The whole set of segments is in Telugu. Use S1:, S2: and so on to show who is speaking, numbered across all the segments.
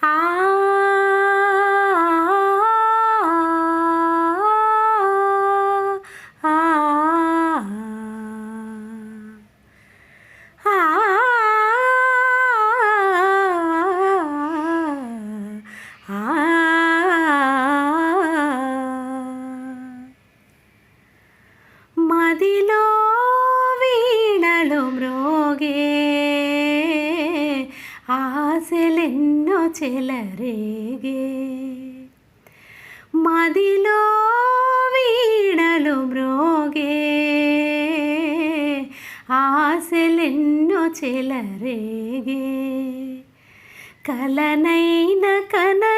S1: Hi. చెలరేగే మదిలో వీణలు మ్రోగే. ఆశలెన్నో చెలరేగే కలనైన కన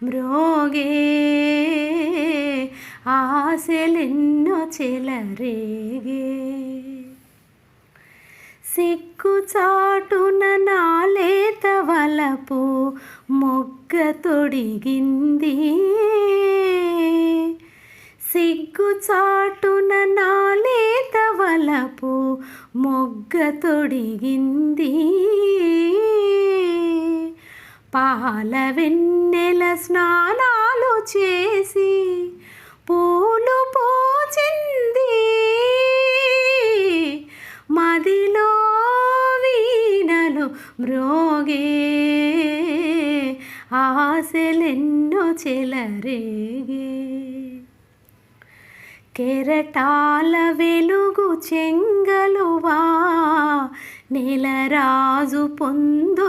S1: మ్రోగే ఆశలెన్నో చెలరేగే సిగ్గు చాటున నాలేత వలపు మొగ్గ తొడిగింది సిగ్గు చాటున నాలేత వలపు మొగ్గ తొడిగింది పాల వెన్నెల స్నానాలు చేసి పూలు పోచింది. మదిలో వీణలు మ్రోగే. ఆశలెన్నో చెలరేగే. కెరటాల వెలుగు చెంగలువా. నెలరాజు పొందుగోరేను.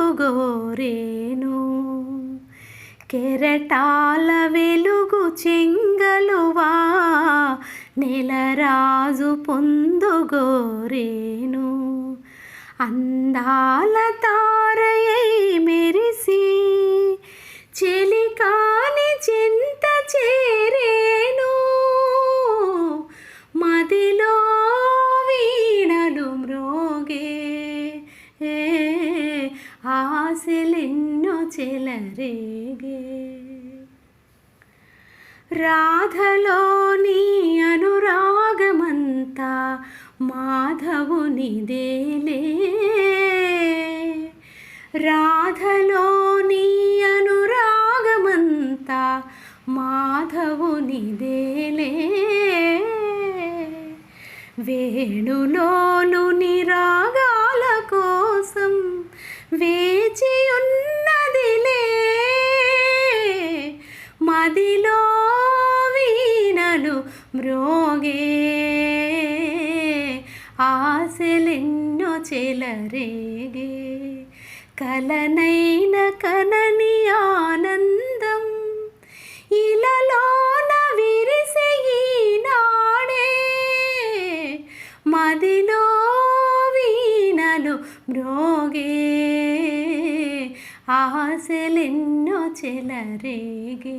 S1: కెరటాల వెలుగు చెంగలువా నెలరాజు పొందుగోరేను. అందాలతా చెలరేగే. రాధలోని అనురాగమంతా మాధవునిదేలే. రాధలోని అనురాగమంతా మాధవునిదేలే. వేణులోను రాగాల మదిలో వీణలు మ్రోగే. ఆశలెన్నో చెలరేగే. కలనైన కనని ఆనందం ఇలలోన విరిసే ఈనాడే. మదిలో వీణలు మ్రోగే. ఆశలెన్నో చెలరేగే